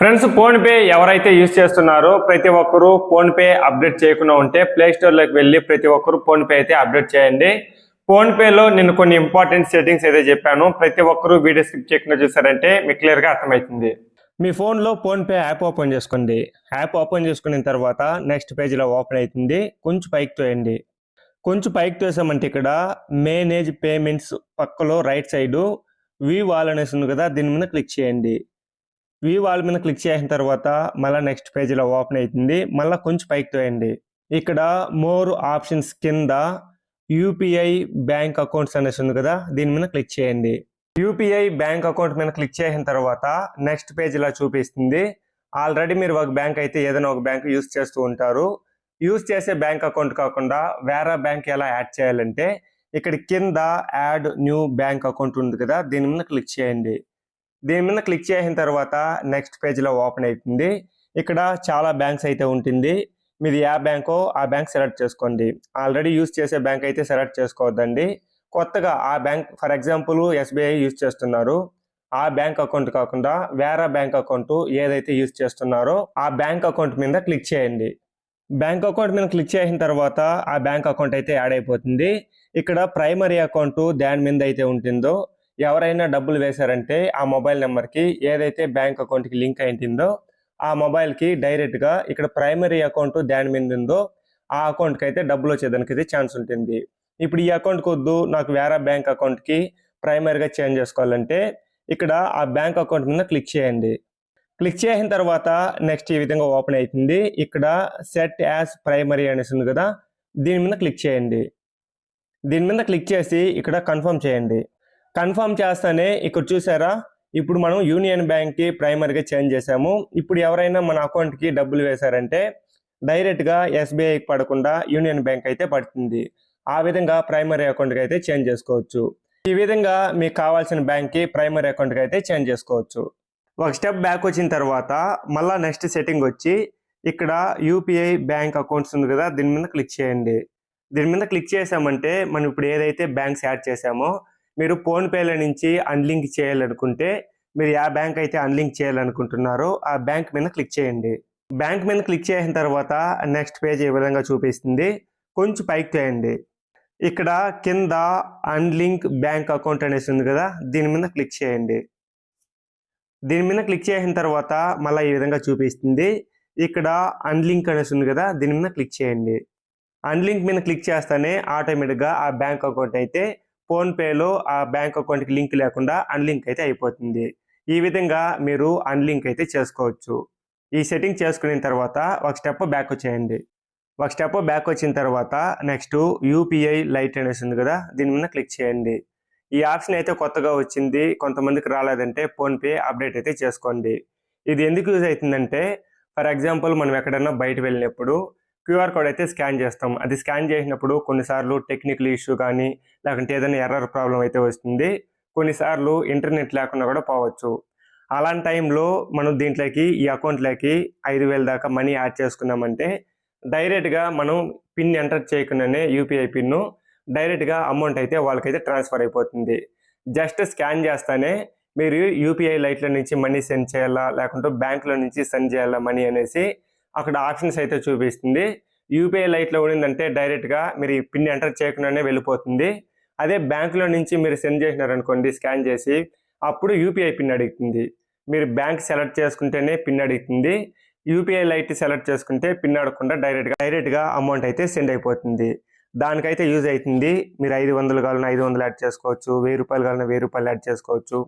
Friends PhonePe ఎవరైతే use చేస్తున్నారో ప్రతి ఒక్కరూ ఫోన్పే అప్డేట్ చేయకుండా ఉంటే ప్లే స్టోర్లోకి వెళ్ళి ప్రతి ఒక్కరూ ఫోన్పే అయితే అప్డేట్ చేయండి. ఫోన్పేలో నేను కొన్ని ఇంపార్టెంట్ సెట్టింగ్స్ అయితే చెప్పాను. ప్రతి ఒక్కరూ వీడియో స్కిప్ చేయకుండా చూసారంటే మీకు క్లియర్గా అర్థమవుతుంది. మీ ఫోన్లో ఫోన్పే యాప్ ఓపెన్ చేసుకోండి. యాప్ ఓపెన్ చేసుకున్న తర్వాత నెక్స్ట్ పేజ్లో ఓపెన్ అవుతుంది. కొంచెం పైకి తోయండి. కొంచెం పైకి తోసామంటే ఇక్కడ మేనేజ్ పేమెంట్స్ పక్కలో రైట్ సైడు వీ వాల్ అనేసి ఉంది కదా దీని మీద క్లిక్ చేయండి. వ్యూ వాల్ మీద క్లిక్ చేసిన తర్వాత మళ్ళీ నెక్స్ట్ పేజీలో ఓపెన్ అవుతుంది మళ్ళీ కొంచెం పైకి తోయండి. ఇక్కడ మోర్ ఆప్షన్స్ కింద యూపీఐ బ్యాంక్ అకౌంట్స్ అనేసి ఉంది కదా దీని మీద క్లిక్ చేయండి. యూపీఐ బ్యాంక్ అకౌంట్ మీద క్లిక్ చేసిన తర్వాత నెక్స్ట్ పేజ్ ఇలా చూపిస్తుంది. ఆల్రెడీ మీరు ఒక బ్యాంక్ అయితే ఏదైనా ఒక బ్యాంక్ యూస్ చేస్తూ ఉంటారు. యూస్ చేసే బ్యాంక్ అకౌంట్ కాకుండా వేరే బ్యాంక్ ఎలా యాడ్ చేయాలంటే ఇక్కడ కింద యాడ్ న్యూ బ్యాంక్ అకౌంట్ ఉంది కదా దీని మీద క్లిక్ చేయండి. దీని మీద క్లిక్ చేసిన తర్వాత నెక్స్ట్ పేజ్లో ఓపెన్ అవుతుంది ఇక్కడ చాలా బ్యాంక్స్ అయితే ఉంటుంది. మీది ఏ బ్యాంకో ఆ బ్యాంక్ సెలెక్ట్ చేసుకోండి. ఆల్రెడీ యూస్ చేసే బ్యాంక్ అయితే సెలెక్ట్ చేసుకోవద్దండి. కొత్తగా ఆ bank for example SBI use చేస్తున్నారు. ఆ బ్యాంక్ అకౌంట్ కాకుండా వేరే బ్యాంక్ అకౌంట్ ఏదైతే యూస్ చేస్తున్నారో ఆ బ్యాంక్ అకౌంట్ మీద క్లిక్ చేయండి. బ్యాంక్ అకౌంట్ మీద క్లిక్ చేసిన తర్వాత ఆ బ్యాంక్ అకౌంట్ అయితే యాడ్ అయిపోతుంది. ఇక్కడ ప్రైమరీ అకౌంట్ దాని మీద అయితే ఉంటుందో ఎవరైనా డబ్బులు వేశారంటే ఆ మొబైల్ నెంబర్కి ఏదైతే బ్యాంక్ అకౌంట్కి లింక్ అయింటుందో ఆ మొబైల్కి డైరెక్ట్గా ఇక్కడ ప్రైమరీ అకౌంట్ దాని మీద ఉందో ఆ అకౌంట్కి అయితే డబ్బులు వచ్చేదానికి అయితే ఛాన్స్ ఉంటుంది. ఇప్పుడు ఈ అకౌంట్కి వద్దు నాకు వేరే బ్యాంక్ అకౌంట్కి ప్రైమరీగా చేంజ్ చేసుకోవాలంటే ఇక్కడ ఆ బ్యాంక్ అకౌంట్ మీద క్లిక్ చేయండి. క్లిక్ చేసిన తర్వాత నెక్స్ట్ ఈ విధంగా ఓపెన్ అవుతుంది ఇక్కడ సెట్ యాజ్ ప్రైమరీ అనేసి ఉంది కదా దీని మీద క్లిక్ చేయండి. దీని మీద క్లిక్ చేసి ఇక్కడ కన్ఫర్మ్ చేయండి. కన్ఫర్మ్ చేస్తానే. ఇక్కడ చూసారా? ఇప్పుడు మనం యూనియన్ బ్యాంక్కి ప్రైమరీగా చేంజ్ చేసాము ఇప్పుడు ఎవరైనా మన అకౌంట్కి డబ్బులు వేశారంటే డైరెక్ట్గా ఎస్బీఐకి పడకుండా యూనియన్ బ్యాంక్ అయితే పడుతుంది. ఆ విధంగా ప్రైమరీ అకౌంట్కి అయితే చేంజ్ చేసుకోవచ్చు. ఈ విధంగా మీకు కావాల్సిన బ్యాంక్కి ప్రైమరీ అకౌంట్కి అయితే చేంజ్ చేసుకోవచ్చు. ఒక స్టెప్ బ్యాక్ వచ్చిన తర్వాత మళ్ళీ నెక్స్ట్ సెట్టింగ్ వచ్చి ఇక్కడ యూపీఐ బ్యాంక్ అకౌంట్స్ ఉంది కదా దీని మీద క్లిక్ చేయండి. దీని మీద క్లిక్ చేసామంటే మనం ఇప్పుడు ఏదైతే బ్యాంక్స్ యాడ్ చేసామో మీరు ఫోన్పేల నుంచి అన్లింక్ చేయాలనుకుంటే మీరు ఏ బ్యాంక్ అయితే అన్లింక్ చేయాలనుకుంటున్నారో ఆ బ్యాంక్ మీద క్లిక్ చేయండి. బ్యాంక్ మీద క్లిక్ చేసిన తర్వాత నెక్స్ట్ పేజ్ ఈ విధంగా చూపిస్తుంది? కొంచెం పైకి చేయండి. ఇక్కడ కింద అన్లింక్ బ్యాంక్ అకౌంట్ అనేసి ఉంది కదా దీని మీద క్లిక్ చేయండి. దీని మీద క్లిక్ చేసిన తర్వాత మళ్ళీ ఈ విధంగా చూపిస్తుంది. ఇక్కడ అన్లింక్ అనేసి ఉంది కదా దీని మీద క్లిక్ చేయండి. అన్లింక్ మీద క్లిక్ చేస్తానే ఆటోమేటిక్గా ఆ బ్యాంక్ అకౌంట్ అయితే ఫోన్పేలో ఆ బ్యాంక్ అకౌంట్కి లింక్ లేకుండా అన్లింక్ అయితే అయిపోతుంది. ఈ విధంగా మీరు అన్లింక్ అయితే చేసుకోవచ్చు. ఈ సెట్టింగ్ చేసుకున్న తర్వాత ఒక స్టెప్ బ్యాక్ వచ్చేయండి. ఒక స్టెప్ బ్యాక్ వచ్చిన తర్వాత నెక్స్ట్ యూపీఐ లైట్ అనేసి ఉంది కదా దీని మీద క్లిక్ చేయండి. ఈ ఆప్షన్ అయితే కొత్తగా వచ్చింది. కొంతమందికి రాలేదంటే ఫోన్పే అప్డేట్ అయితే చేసుకోండి. ఇది ఎందుకు యూజ్ అవుతుందంటే ఫర్ ఎగ్జాంపుల్ మనం ఎక్కడైనా బయట వెళ్ళినప్పుడు క్యూఆర్ కోడ్ అయితే స్కాన్ చేస్తాం. అది స్కాన్ చేసినప్పుడు కొన్నిసార్లు టెక్నికల్ ఇష్యూ కానీ లేకుంటే ఏదైనా ఎర్రర్ ప్రాబ్లం అయితే వస్తుంది. కొన్నిసార్లు ఇంటర్నెట్ లేకుండా కూడా పోవచ్చు. అలాంటి టైంలో మనం దీంట్లోకి ఈ అకౌంట్లోకి ఐదు వేల దాకా మనీ యాడ్ చేసుకున్నామంటే డైరెక్ట్గా మనం పిన్ ఎంటర్ చేయకుండానే యూపీఐ పిన్ను డైరెక్ట్గా అమౌంట్ అయితే వాళ్ళకైతే ట్రాన్స్ఫర్ అయిపోతుంది. జస్ట్ స్కాన్ చేస్తానే మీరు యూపీఐ లైట్ల నుంచి మనీ సెండ్ చేయాలా లేకుంటే బ్యాంకులో నుంచి సెండ్ చేయాలా మనీ అనేసి అక్కడ ఆప్షన్స్ అయితే చూపిస్తుంది. యూపీఐ లైట్లో ఉండిందంటే డైరెక్ట్గా మీరు ఈ పిన్ ఎంటర్ చేయకుండానే వెళ్ళిపోతుంది. అదే బ్యాంకులో నుంచి మీరు సెండ్ చేసినారనుకోండి స్కాన్ చేసి అప్పుడు యూపీఐ పిన్ అడుగుతుంది. మీరు బ్యాంక్ సెలెక్ట్ చేసుకుంటేనే పిన్ అడుగుతుంది. యూపీఐ లైట్ సెలెక్ట్ చేసుకుంటే పిన్ అడగకుండా డైరెక్ట్గా డైరెక్ట్గా అమౌంట్ అయితే సెండ్ అయిపోతుంది. దానికైతే యూజ్ అవుతుంది. మీరు ఐదు వందలు కావాలన్నా ఐదు వందలు యాడ్ చేసుకోవచ్చు. వెయ్యి రూపాయలు కావాలన్నా వెయ్యి రూపాయలు యాడ్ చేసుకోవచ్చు.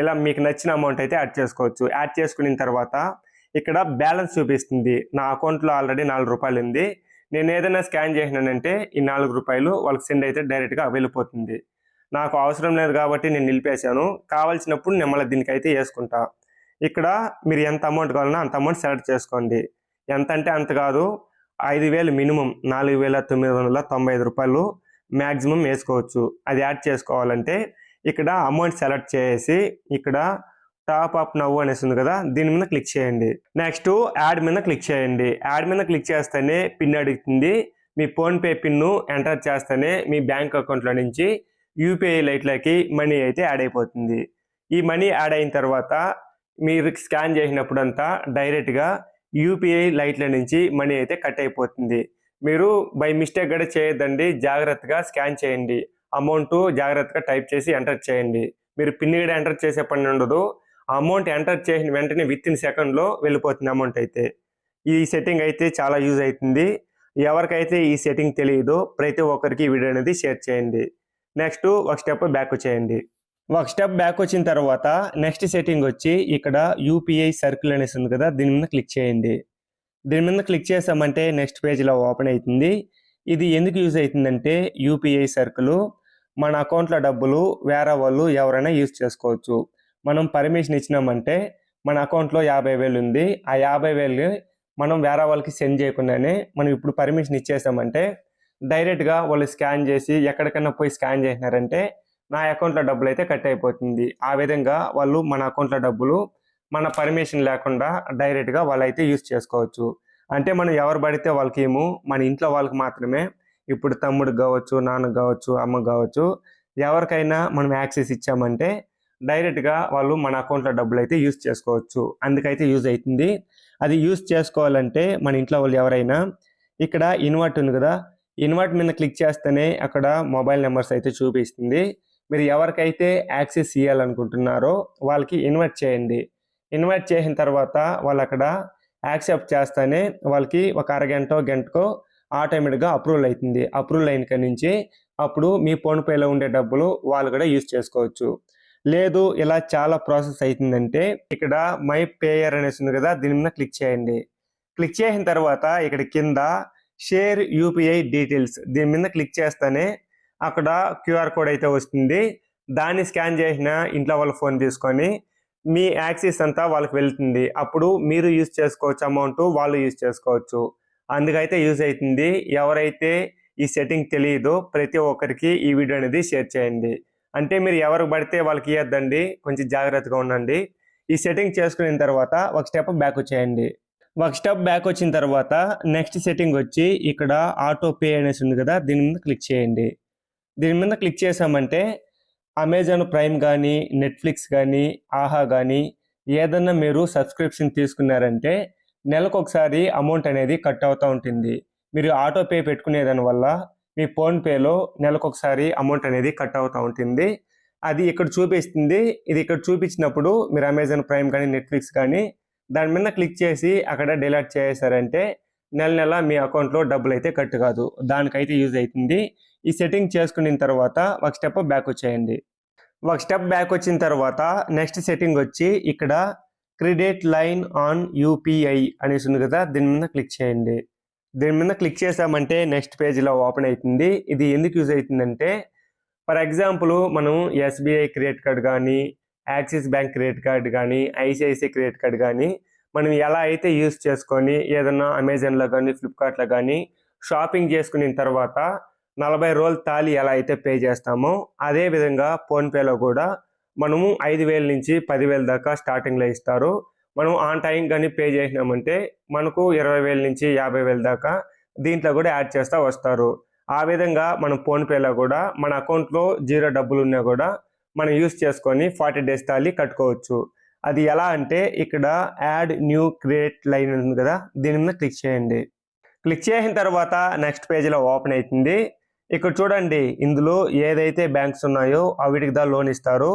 ఇలా మీకు నచ్చిన అమౌంట్ అయితే యాడ్ చేసుకోవచ్చు. యాడ్ చేసుకున్న తర్వాత ఇక్కడ బ్యాలెన్స్ చూపిస్తుంది. నా అకౌంట్లో ఆల్రెడీ నాలుగు రూపాయలు ఉంది నేను ఏదైనా స్కాన్ చేసినానంటే ఈ నాలుగు రూపాయలు వాళ్ళకి సెండ్ అయితే డైరెక్ట్గా వెళ్ళిపోతుంది నాకు అవసరం లేదు కాబట్టి నేను నిలిపేశాను. కావాల్సినప్పుడు నేను మళ్ళీ దీనికైతే వేసుకుంటా. ఇక్కడ మీరు ఎంత అమౌంట్ కావాలన్నా అంత అమౌంట్ సెలెక్ట్ చేసుకోండి. ఎంత అంటే అంత కాదు. ఐదు వేలు మినిమం నాలుగు వేల తొమ్మిది వందల తొంభై ఐదు రూపాయలు మ్యాక్సిమం వేసుకోవచ్చు. అది యాడ్ చేసుకోవాలంటే ఇక్కడ అమౌంట్ సెలెక్ట్ చేసి ఇక్కడ టాప్ అప్ నవ్వు అనేసి ఉంది కదా దీని మీద క్లిక్ చేయండి. నెక్స్ట్ యాడ్ మీద క్లిక్ చేయండి. యాడ్ మీద క్లిక్ చేస్తేనే పిన్ అడుగుతుంది. మీ ఫోన్పే పిన్ను ఎంటర్ చేస్తేనే మీ బ్యాంక్ అకౌంట్లో నుంచి యూపీఐ లైట్లకి మనీ అయితే యాడ్ అయిపోతుంది. ఈ మనీ యాడ్ అయిన తర్వాత మీరు స్కాన్ చేసినప్పుడంతా డైరెక్ట్గా యూపీఐ లైట్ల నుంచి మనీ అయితే కట్ అయిపోతుంది. మీరు బై మిస్టేక్ కూడా చేయొద్దండి. జాగ్రత్తగా స్కాన్ చేయండి. అమౌంట్ జాగ్రత్తగా టైప్ చేసి ఎంటర్ చేయండి. మీరు పిన్ కూడా ఎంటర్ చేసే పని ఉండదు. ఆ అమౌంట్ ఎంటర్ చేసిన వెంటనే విత్ ఇన్ సెకండ్లో వెళ్ళిపోతుంది అమౌంట్ అయితే. ఈ సెట్టింగ్ అయితే చాలా యూజ్ అవుతుంది. ఎవరికైతే ఈ సెట్టింగ్ తెలియదో ప్రతి ఒక్కరికి ఈ వీడియో అనేది షేర్ చేయండి. నెక్స్ట్ ఒక స్టెప్ బ్యాక్ చేయండి. ఒక స్టెప్ బ్యాక్ వచ్చిన తర్వాత నెక్స్ట్ సెట్టింగ్ వచ్చి ఇక్కడ యూపీఐ సర్కిల్ అనేసి ఉంది కదా దీని మీద క్లిక్ చేయండి. దీని మీద క్లిక్ చేసామంటే నెక్స్ట్ పేజ్లో ఓపెన్ అవుతుంది. ఇది ఎందుకు యూజ్ అవుతుందంటే యూపీఐ సర్కిల్ మన అకౌంట్లో డబ్బులు వేరే వాళ్ళు ఎవరైనా యూజ్ చేసుకోవచ్చు. మనం పర్మిషన్ ఇచ్చినామంటే మన అకౌంట్లో యాభై వేలు ఉంది. ఆ యాభై వేలు మనం వేరే వాళ్ళకి సెండ్ చేయకుండానే మనం ఇప్పుడు పర్మిషన్ ఇచ్చేసామంటే డైరెక్ట్గా వాళ్ళు స్కాన్ చేసి ఎక్కడికైనా పోయి స్కాన్ చేసినారంటే నా అకౌంట్లో డబ్బులు అయితే కట్ అయిపోతుంది. ఆ విధంగా వాళ్ళు మన అకౌంట్లో డబ్బులు మన పర్మిషన్ లేకుండా డైరెక్ట్గా వాళ్ళు అయితే యూజ్ చేసుకోవచ్చు. అంటే మనం ఎవరు పడితే వాళ్ళకి ఏమో మన ఇంట్లో వాళ్ళకి మాత్రమే ఇప్పుడు తమ్ముడు కావచ్చు నాన్నకు కావచ్చు అమ్మకు కావచ్చు ఎవరికైనా మనం యాక్సెస్ ఇచ్చామంటే డైరెక్ట్గా వాళ్ళు మన అకౌంట్లో డబ్బులు అయితే యూజ్ చేసుకోవచ్చు. అందుకైతే యూజ్ అవుతుంది అది యూజ్ చేసుకోవాలంటే మన ఇంట్లో వాళ్ళు ఎవరైనా ఇక్కడ ఇన్వర్ట్ ఉంది కదా ఇన్వర్ట్ మీద క్లిక్ చేస్తేనే అక్కడ మొబైల్ నెంబర్స్ అయితే చూపిస్తుంది. మీరు ఎవరికైతే యాక్సెస్ ఇవ్వాలనుకుంటున్నారో వాళ్ళకి ఇన్వైట్ చేయండి. ఇన్వైట్ చేసిన తర్వాత వాళ్ళు అక్కడ యాక్సెప్ట్ చేస్తేనే వాళ్ళకి ఒక అరగంట గంటకో ఆటోమేటిక్గా అప్రూవల్ అవుతుంది. అప్రూవల్ అయిన నుంచి అప్పుడు మీ ఫోన్పేలో ఉండే డబ్బులు వాళ్ళు కూడా యూజ్ చేసుకోవచ్చు. లేదు ఇలా చాలా ప్రాసెస్ అవుతుందంటే ఇక్కడ మై పేయర్ అనేసి ఉంది కదా దీని మీద క్లిక్ చేయండి. క్లిక్ చేసిన తర్వాత ఇక్కడ కింద షేర్ యూపీఐ డీటెయిల్స్ దీని మీద క్లిక్ చేస్తేనే అక్కడ క్యూఆర్ కోడ్ అయితే వస్తుంది. దాన్ని స్కాన్ చేసిన ఇంట్లో వాళ్ళ ఫోన్ తీసుకొని మీ యాక్సిస్ అంతా వాళ్ళకి వెళ్తుంది. అప్పుడు మీరు యూజ్ చేసుకోవచ్చు అమౌంట్ వాళ్ళు యూజ్ చేసుకోవచ్చు. అందుకైతే యూజ్ అవుతుంది ఎవరైతే ఈ సెట్టింగ్ తెలియదో ప్రతి ఒక్కరికి ఈ వీడియో అనేది షేర్ చేయండి. అంటే మీరు ఎవరికి పడితే వాళ్ళకి ఇవ్వద్దండి కొంచెం జాగ్రత్తగా ఉండండి. ఈ సెట్టింగ్ చేసుకున్న తర్వాత ఒక స్టెప్ బ్యాక్ వచ్చేయండి. ఒక స్టెప్ బ్యాక్ వచ్చిన తర్వాత నెక్స్ట్ సెట్టింగ్ వచ్చి ఇక్కడ ఆటో పే అనేసి ఉంది కదా దీని మీద క్లిక్ చేయండి. దీని మీద క్లిక్ చేసామంటే అమెజాన్ ప్రైమ్ కానీ నెట్ఫ్లిక్స్ కానీ ఆహా కానీ ఏదన్నా మీరు సబ్స్క్రిప్షన్ తీసుకున్నారంటే నెలకు ఒకసారి అమౌంట్ అనేది కట్ అవుతూ ఉంటుంది. మీరు ఆటో పే పెట్టుకునే దాని వల్ల మీ ఫోన్పేలో నెలకు ఒకసారి అమౌంట్ అనేది కట్ అవుతూ ఉంటుంది. అది ఇక్కడ చూపిస్తుంది. ఇది ఇక్కడ చూపించినప్పుడు మీరు అమెజాన్ ప్రైమ్ కానీ నెట్ఫ్లిక్స్ కానీ దాని మీద క్లిక్ చేసి అక్కడ డిలీట్ చేసారంటే నెల నెల మీ అకౌంట్లో డబ్బులు అయితే కట్ కాదు. దానికైతే యూజ్ అవుతుంది. ఈ సెట్టింగ్ చేసుకున్న తర్వాత ఒక స్టెప్ బ్యాక్ వచ్చేయండి. ఒక స్టెప్ బ్యాక్ వచ్చిన తర్వాత నెక్స్ట్ సెట్టింగ్ వచ్చి ఇక్కడ క్రెడిట్ లైన్ ఆన్ యూపీఐ అనేసి ఉంది కదా దీని మీద క్లిక్ చేయండి. దీని మీద క్లిక్ చేసామంటే నెక్స్ట్ పేజ్లో ఓపెన్ అవుతుంది ఇది ఎందుకు యూజ్ అవుతుందంటే ఫర్ ఎగ్జాంపుల్ మనం ఎస్బీఐ క్రెడిట్ కార్డ్ కానీ యాక్సిస్ బ్యాంక్ క్రెడిట్ కార్డ్ కానీ ఐసిఐసిఐ క్రెడిట్ కార్డ్ కానీ మనం ఎలా అయితే యూజ్ చేసుకొని ఏదన్నా అమెజాన్లో కానీ ఫ్లిప్కార్ట్లో కానీ షాపింగ్ చేసుకున్న తర్వాత నలభై రోజులు తాళి ఎలా అయితే పే చేస్తామో అదే విధంగా ఫోన్పేలో కూడా మనము ఐదు వేల నుంచి పదివేల దాకా స్టార్టింగ్లో ఇస్తారు. మనం ఆన్ టైం కానీ పే చేసినామంటే మనకు ఇరవై వేల నుంచి యాభై వేల దాకా దీంట్లో కూడా యాడ్ చేస్తూ వస్తారు. ఆ విధంగా మనం ఫోన్పేలో కూడా మన అకౌంట్లో జీరో డబ్బులు ఉన్నా కూడా మనం యూస్ చేసుకొని ఫార్టీ డేస్ తాళి కట్టుకోవచ్చు. అది ఎలా అంటే ఇక్కడ యాడ్ న్యూ క్రియేట్ లైన్ ఉంది కదా దీని మీద క్లిక్ చేయండి. క్లిక్ చేసిన తర్వాత నెక్స్ట్ పేజీలో ఓపెన్ అవుతుంది ఇక్కడ చూడండి ఇందులో ఏదైతే బ్యాంక్స్ ఉన్నాయో అవిటికి దా లోన్ ఇస్తారు.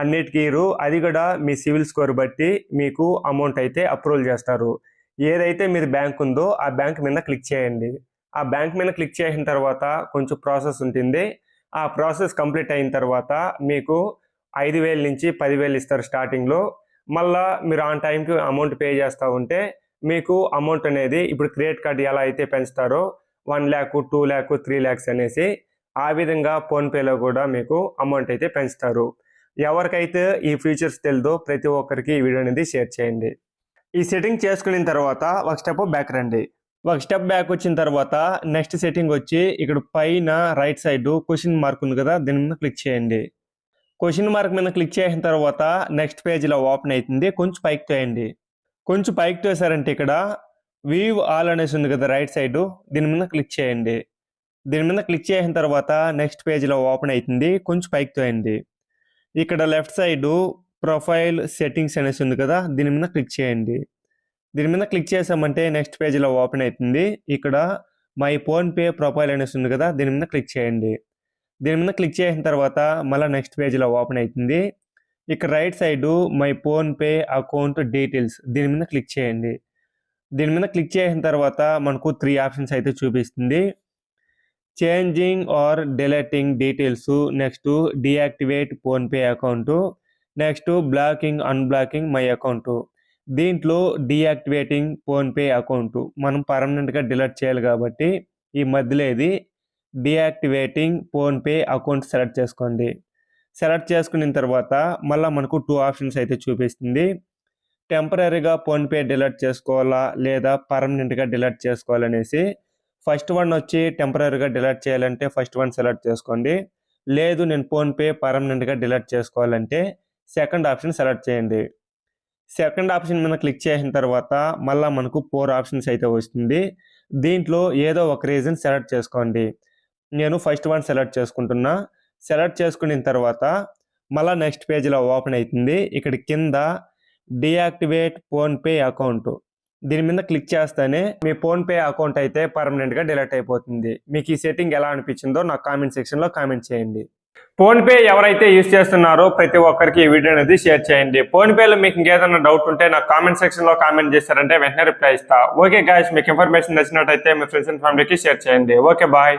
అన్నిటికీరు అది కూడా మీ సివిల్ స్కోర్ బట్టి మీకు అమౌంట్ అయితే అప్రూవల్ చేస్తారు. ఏదైతే మీరు బ్యాంక్ ఉందో ఆ బ్యాంక్ మీద క్లిక్ చేయండి. ఆ బ్యాంక్ మీద క్లిక్ చేసిన తర్వాత కొంచెం ప్రాసెస్ ఉంటుంది. ఆ ప్రాసెస్ కంప్లీట్ అయిన తర్వాత మీకు ఐదు వేల నుంచి పదివేలు ఇస్తారు స్టార్టింగ్లో మళ్ళా మీరు ఆన్ టైంకి అమౌంట్ పే చేస్తూ ఉంటే మీకు అమౌంట్ అనేది ఇప్పుడు క్రెడిట్ కార్డ్ ఎలా అయితే పెంచుతారో one lakh two lakh three lakhs అనేసి ఆ విధంగా ఫోన్పేలో కూడా మీకు అమౌంట్ అయితే పెంచుతారు. ఎవరికైతే ఈ ఫీచర్స్ తెలుదో ప్రతి ఒక్కరికి ఈ వీడియో అనేది షేర్ చేయండి. ఈ సెట్టింగ్ చేసుకున్న తర్వాత ఒక స్టెప్ బ్యాక్ రండి. ఒక స్టెప్ బ్యాక్ వచ్చిన తర్వాత నెక్స్ట్ సెట్టింగ్ వచ్చి ఇక్కడ పైన రైట్ సైడ్ క్వశ్చన్ మార్క్ ఉంది కదా దీని మీద క్లిక్ చేయండి. క్వశ్చన్ మార్క్ మీద క్లిక్ చేసిన తర్వాత నెక్స్ట్ పేజ్లో ఓపెన్ అవుతుంది కొంచెం పైకి తోయండి. కొంచెం పైకి తోసారంటే ఇక్కడ వీవ్ ఆల్ అనేసి ఉంది కదా రైట్ సైడ్ దీని మీద క్లిక్ చేయండి. దీని మీద క్లిక్ చేసిన తర్వాత నెక్స్ట్ పేజ్లో ఓపెన్ అవుతుంది కొంచెం పైకి తోయండి. ఇక్కడ లెఫ్ట్ సైడ్ ప్రొఫైల్ సెట్టింగ్స్ అనేసి ఉంది కదా దీని మీద క్లిక్ చేయండి. దీని మీద క్లిక్ చేసామంటే నెక్స్ట్ పేజీలో ఓపెన్ అవుతుంది ఇక్కడ మై ఫోన్పే ప్రొఫైల్ అనేసి ఉంది కదా దీని మీద క్లిక్ చేయండి. దీని మీద క్లిక్ చేసిన తర్వాత మళ్ళీ నెక్స్ట్ పేజీలో ఓపెన్ అవుతుంది ఇక్కడ right side my PhonePe account details దీని మీద క్లిక్ చేయండి. దీని మీద క్లిక్ చేసిన తర్వాత మనకు త్రీ ఆప్షన్స్ అయితే చూపిస్తుంది. Changing or deleting details. Next deactivate PhonePe account. Next blocking unblocking my account. దీంట్లో డియాక్టివేటింగ్ ఫోన్పే అకౌంట్. మనం పర్మనెంట్గా డిలీట్ చేయాలి కాబట్టి ఈ మధ్యలో ఇది డియాక్టివేటింగ్ ఫోన్పే అకౌంట్ సెలెక్ట్ చేసుకోండి. సెలెక్ట్ చేసుకున్న తర్వాత మళ్ళీ మనకు టూ ఆప్షన్స్ అయితే చూపిస్తుంది. టెంపరీగా ఫోన్పే డిలీట్ చేసుకోవాలా లేదా పర్మనెంట్గా డిలీట్ చేసుకోవాలనేసి ఫస్ట్ వన్ వచ్చి టెంపరీగా డిలీట్ చేయాలంటే ఫస్ట్ వన్ సెలెక్ట్ చేసుకోండి. లేదు నేను ఫోన్పే పర్మనెంట్గా డిలీట్ చేసుకోవాలంటే సెకండ్ ఆప్షన్ సెలెక్ట్ చేయండి. సెకండ్ ఆప్షన్ మీద క్లిక్ చేసిన తర్వాత మళ్ళీ మనకు ఫోర్ ఆప్షన్స్ అయితే వస్తుంది. దీంట్లో ఏదో ఒక రీజన్ సెలెక్ట్ చేసుకోండి. నేను ఫస్ట్ వన్ సెలెక్ట్ చేసుకుంటున్నా. సెలెక్ట్ చేసుకున్న తర్వాత మళ్ళీ నెక్స్ట్ పేజీలో ఓపెన్ అవుతుంది. ఇక్కడ కింద డియాక్టివేట్ ఫోన్పే అకౌంట్. దీని మీద క్లిక్ చేస్తేనే మీ ఫోన్పే అకౌంట్ అయితే పర్మనెంట్గా డిలీట్ అయిపోతుంది. మీకు ఈ సెట్టింగ్ ఎలా అనిపించిందో నాకు కామెంట్ సెక్షన్లో కామెంట్ చేయండి. ఫోన్పే ఎవరైతే యూస్ చేస్తున్నారో ప్రతి ఒక్కరికి ఈ వీడియో అనేది షేర్ చేయండి. ఫోన్పేలో మీకు ఇంకేదైనా డౌట్ ఉంటే నాకు కామెంట్ సెక్షన్లో కామెంట్ చేశారంటే వెంటనే రిప్లై ఇస్తా. ఓకే గాయస్ మీకు ఇన్ఫర్మేషన్ నచ్చినట్టయితే మీ ఫ్రెండ్స్ అండ్ ఫ్యామిలీకి షేర్ చేయండి. Okay bye.